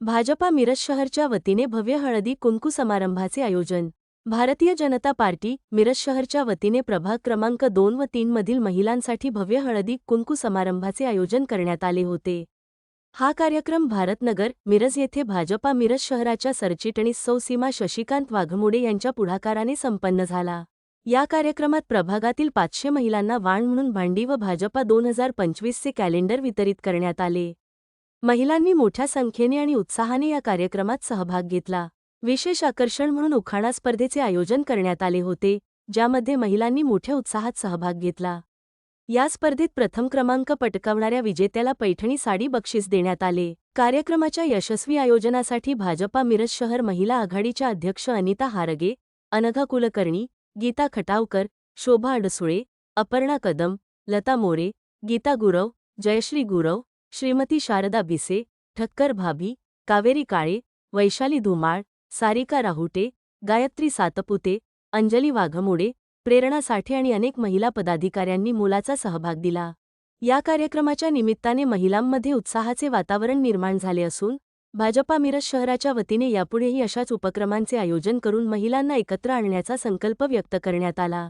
भाजपा मिरज शहरच्या वतीने भव्य हळदी कुंकू समारंभाचे आयोजन. भारतीय जनता पार्टी मिरज शहरच्या वतीने प्रभाग क्रमांक दोन व तीन मधील महिलांसाठी भव्य हळदी कुंकू समारंभाचे आयोजन करण्यात आले होते. हा कार्यक्रम भारतनगर मिरज येथे भाजपा मिरज शहराच्या सरचिटणीस सौ सीमा शशिकांत वाघमोडे यांच्या पुढाकाराने संपन्न झाला. या कार्यक्रमात प्रभागातील पाचशे महिलांना वाण म्हणून भांडी व भाजपा दोन हजार पंचवीसचे कॅलेंडर वितरित करण्यात आले. महिलांनी मोठ्या संख्येने आणि उत्साहाने या कार्यक्रमात सहभाग घेतला. विशेष आकर्षण म्हणून उखाणा स्पर्धेचे आयोजन करण्यात आले होते ज्यामध्ये महिलांनी मोठ्या उत्साहात सहभाग घेतला. या स्पर्धेत प्रथम क्रमांक पटकावणाऱ्या विजेत्याला पैठणी साडी बक्षीस देण्यात आले. कार्यक्रमाच्या यशस्वी आयोजनासाठी भाजपा मिरज शहर महिला आघाडीच्या अध्यक्ष अनिता हारगे अनघा कुलकर्णी गीता खटावकर शोभा अडसुळे अपर्णा कदम लता मोरे गीता गुरव जयश्री गुरव श्रीमती शारदा बिसे ठक्कर भाभी कावेरी काळे वैशाली धुमाळ सारिका राहुटे गायत्री सातपुते अंजली वाघमोडे प्रेरणा साठे आणि अनेक महिला पदाधिकाऱ्यांनी मुलाचा सहभाग दिला. या कार्यक्रमाच्या निमित्ताने महिलांमध्ये उत्साहाचे वातावरण निर्माण झाले असून भाजपा मिरज शहराच्या वतीने यापुढेही अशाच उपक्रमांचे आयोजन करून महिलांना एकत्र आणण्याचा संकल्प व्यक्त करण्यात आला.